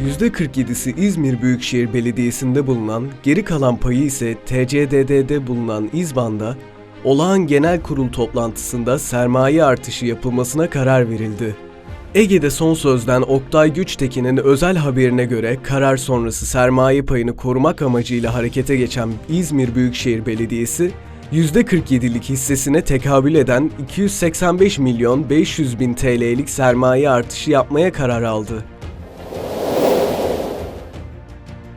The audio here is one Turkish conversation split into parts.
%47'si İzmir Büyükşehir Belediyesi'nde bulunan, geri kalan payı ise TCDD'de bulunan İzban'da olağan genel kurul toplantısında sermaye artışı yapılmasına karar verildi. Ege'de son sözden Oktay Güçtekin'in özel haberine göre karar sonrası sermaye payını korumak amacıyla harekete geçen İzmir Büyükşehir Belediyesi, %47'lik hissesine tekabül eden 285 milyon 500 bin TL'lik sermaye artışı yapmaya karar aldı.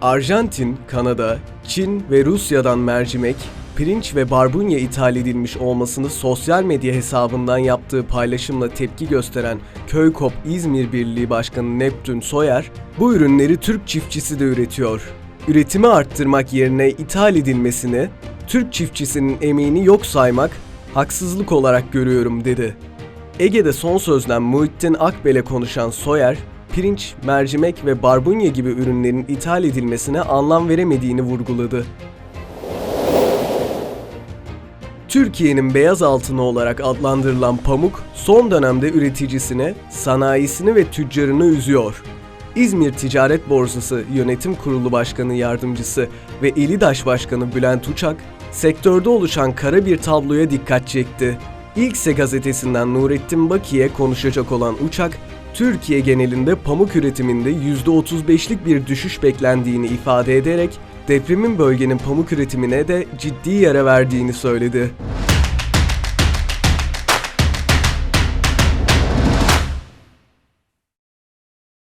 Arjantin, Kanada, Çin ve Rusya'dan mercimek, pirinç ve barbunya ithal edilmiş olmasını sosyal medya hesabından yaptığı paylaşımla tepki gösteren Köykop İzmir Birliği Başkanı Neptün Soyer, bu ürünleri Türk çiftçisi de üretiyor. Üretimi arttırmak yerine ithal edilmesini, Türk çiftçisinin emeğini yok saymak haksızlık olarak görüyorum dedi. Ege'de son sözden Muhittin Akbel'e konuşan Soyer, pirinç, mercimek ve barbunya gibi ürünlerin ithal edilmesine anlam veremediğini vurguladı. Türkiye'nin beyaz altını olarak adlandırılan pamuk, son dönemde üreticisini, sanayisini ve tüccarını üzüyor. İzmir Ticaret Borsası Yönetim Kurulu Başkanı Yardımcısı ve İlidaş Başkanı Bülent Uçak, sektörde oluşan kara bir tabloya dikkat çekti. İlkse gazetesinden Nurettin Baki'ye konuşacak olan Uçak, Türkiye genelinde pamuk üretiminde %35'lik bir düşüş beklendiğini ifade ederek depremin bölgenin pamuk üretimine de ciddi yara verdiğini söyledi.